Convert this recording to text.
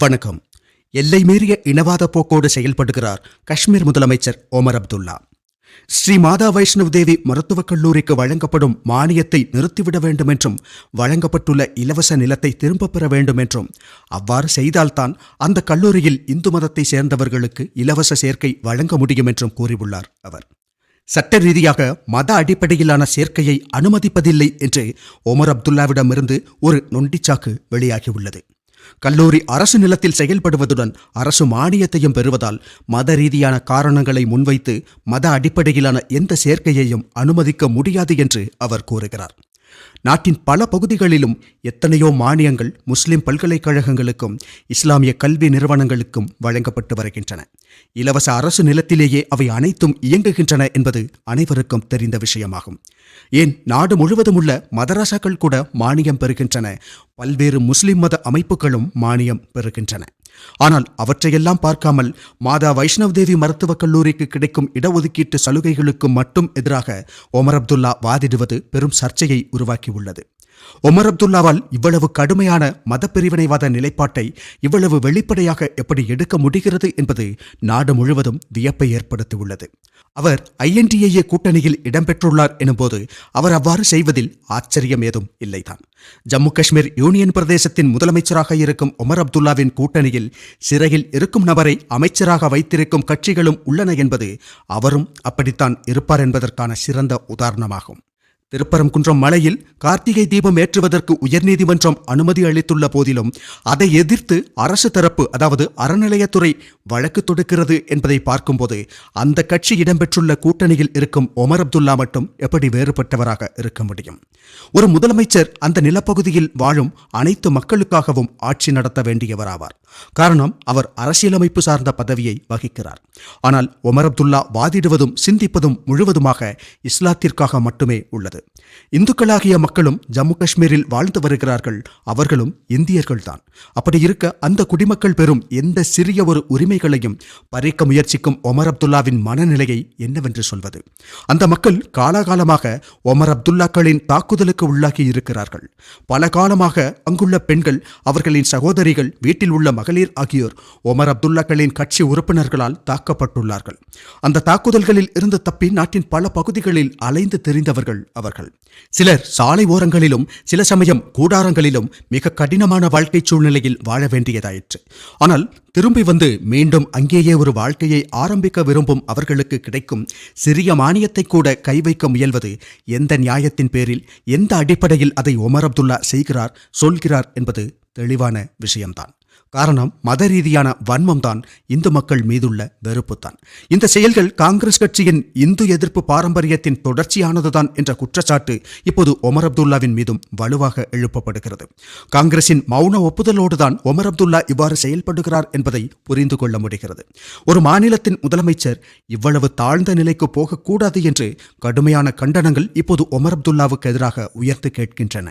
வணக்கம். எல்லை மீறிய இனவாத போக்கோடு செயல்படுகிறார் காஷ்மீர் முதலமைச்சர் ஓமர் அப்துல்லா. ஸ்ரீ மாதா வைஷ்ணவ் தேவி மருத்துவக் கல்லூரிக்கு வழங்கப்படும் மானியத்தை நிறுத்திவிட வேண்டும் என்றும் வழங்கப்பட்டுள்ள இலவச நிலத்தை திரும்பப் பெற வேண்டும் என்றும் அவ்வாறு செய்தால்தான் அந்த கல்லூரியில் இந்து மதத்தை சேர்ந்தவர்களுக்கு இலவச சேர்க்கை வழங்க முடியும் என்றும் கூறியுள்ளார் அவர். சட்ட ரீதியாக மத அடிப்படையிலான சேர்க்கையை அனுமதிப்பதில்லை என்று ஒமர் அப்துல்லாவிடமிருந்து ஒரு நொண்டிச்சாக்கு வெளியாகியுள்ளது. கல்லூரி அரசு நிலத்தில் செயல்படுவதுடன் அரசு மானியத்தையும் பெறுவதால் மத ரீதியான காரணங்களை முன்வைத்து மத அடிப்படையிலான எந்த சேர்க்கையையும் அனுமதிக்க முடியாது என்று அவர் கூறுகிறார். நாட்டின் பல பகுதிகளிலும் எத்தனையோ மானியங்கள் முஸ்லிம் பல்கலைக்கழகங்களுக்கும் இஸ்லாமிய கல்வி நிறுவனங்களுக்கும் வழங்கப்பட்டு வருகின்றன. இலவச அரசு நிலத்திலேயே அவை அனைத்தும் இயங்குகின்றன என்பது அனைவருக்கும் தெரிந்த விஷயமாகும். ஏன் நாடு முழுவதும் உள்ள மதராசாக்கள் கூட மானியம் பெறுகின்றன பல்வேறு முஸ்லிம் மத அமைப்புகளும் மானியம் பெறுகின்றன. ஆனால் அவற்றையெல்லாம் பார்க்காமல் மாதா வைஷ்ணவ் தேவி மருத்துவக் கல்லூரிக்கு கிடைக்கும் இடஒதுக்கீட்டு சலுகைகளுக்கு மட்டும் எதிராக ஒமர் அப்துல்லா வாதிடுவது பெரும் சர்ச்சையை உருவாக்கியுள்ளது. ஒமர் அப்துல்லாவால் இவ்வளவு கடுமையான மத பிரிவினைவாத நிலைப்பாட்டை இவ்வளவு வெளிப்படையாக எப்படி எடுக்க முடிகிறது என்பது நாடு முழுவதும் வியப்பை ஏற்படுத்தியுள்ளது. அவர் ஐஎன்டிஏஏ கூட்டணியில் இடம்பெற்றுள்ளார் எனும்போது அவர் அவ்வாறு செய்வதில் ஆச்சரியம் ஏதும் இல்லைதான். ஜம்மு காஷ்மீர் யூனியன் பிரதேசத்தின் முதலமைச்சராக இருக்கும் ஒமர் அப்துல்லாவின் கூட்டணியில் சிறையில் இருக்கும் நபரை அமைச்சராக வைத்திருக்கும் கட்சிகளும் உள்ளன என்பது அவரும் அப்படித்தான் இருப்பார் என்பதற்கான சிறந்த உதாரணமாகும். திருப்பரங்குன்றம் மலையில் கார்த்திகை தீபம் ஏற்றுவதற்கு உயர்நீதிமன்றம் அனுமதி அளித்துள்ள போதிலும் அதை எதிர்த்து அரசு தரப்பு அதாவது அறநிலையத்துறை வழக்கு தொடுக்கிறது என்பதை பார்க்கும்போது அந்த கட்சி இடம்பெற்றுள்ள கூட்டணியில் இருக்கும் ஒமர் அப்துல்லா மட்டும் எப்படி வேறுபட்டவராக இருக்க முடியும்? ஒரு முதலமைச்சர் அந்த நிலப்பகுதியில் வாழும் அனைத்து மக்களுக்காகவும் ஆட்சி நடத்த வேண்டியவராவார். காரணம் அவர் அரசியலமைப்பு சார்ந்த பதவியை வகிக்கிறார். ஆனால் ஒமர் அப்துல்லா வாதிடுவதும் சிந்திப்பதும் முழுவதுமாக இஸ்லாத்திற்காக மட்டுமே உள்ளது. இந்துக்களாகிய மக்களும் ஜம்மு காஷ்மீரில் வாழ்ந்து வருகிறார்கள். அவர்களும் இந்தியர்கள்தான். அப்படி இருக்க அந்த குடிமக்கள் பெறும் எந்த சிறிய ஒரு உரிமைகளையும் பறிக்க முயற்சிக்கும் ஒமர் அப்துல்லாவின் மனநிலையை என்னவென்று சொல்வது? அந்த மக்கள் காலாகாலமாக ஒமர் அப்துல்லாக்களின் தாக்குதலுக்கு உள்ளாகி இருக்கிறார்கள். பல காலமாக அங்குள்ள பெண்கள் அவர்களின் சகோதரிகள் வீட்டில் உள்ள மகளிர் ஆகியோர் ஒமர் அப்துல்லாக்களின் கட்சி உறுப்பினர்களால் தாக்கப்பட்டுள்ளார்கள். அந்த தாக்குதல்களில் இருந்து தப்பி நாட்டின் பல பகுதிகளில் அலைந்து தெரிந்தவர்கள் அவர்கள் சிலர் சாலை ஓரங்களிலும் சில சமயம் கூடாரங்களிலும் மிக கடினமான வாழ்க்கை சூழ்நிலையில் வாழ வேண்டியதாயிற்று. ஆனால் திரும்பி வந்து மீண்டும் அங்கேயே ஒரு வாழ்க்கையை ஆரம்பிக்க விரும்பும் அவர்களுக்கு கிடைக்கும் சிறிய மானியத்தை கூட கை வைக்க முயல்வது எந்த நியாயத்தின் பேரில் எந்த அடிப்படையில் அதை ஒமர் அப்துல்லா செய்கிறார் சொல்கிறார் என்பது தெளிவான விஷயம்தான். காரணம் மத ரீதியான வன்மம் தான் இந்து மக்கள் மீதுள்ள வெறுப்புத்தான். இந்த செயல்கள் காங்கிரஸ் கட்சியின் இந்து எதிர்ப்பு பாரம்பரியத்தின் தொடர்ச்சியானதுதான் என்ற குற்றச்சாட்டு இப்போது ஒமர் அப்துல்லாவின் மீதும் வலுவாக எழுப்பப்படுகிறது. காங்கிரசின் மௌன ஒப்புதலோடுதான் ஒமர் அப்துல்லா இவ்வாறு செயல்படுகிறார் என்பதை புரிந்து கொள்ள முடிகிறது. ஒரு மாநிலத்தின் முதலமைச்சர் இவ்வளவு தாழ்ந்த நிலைக்கு போகக்கூடாது என்று கடுமையான கண்டனங்கள் இப்போது ஒமர் அப்துல்லாவுக்கு எதிராக உயர்த்து கேட்கின்றன.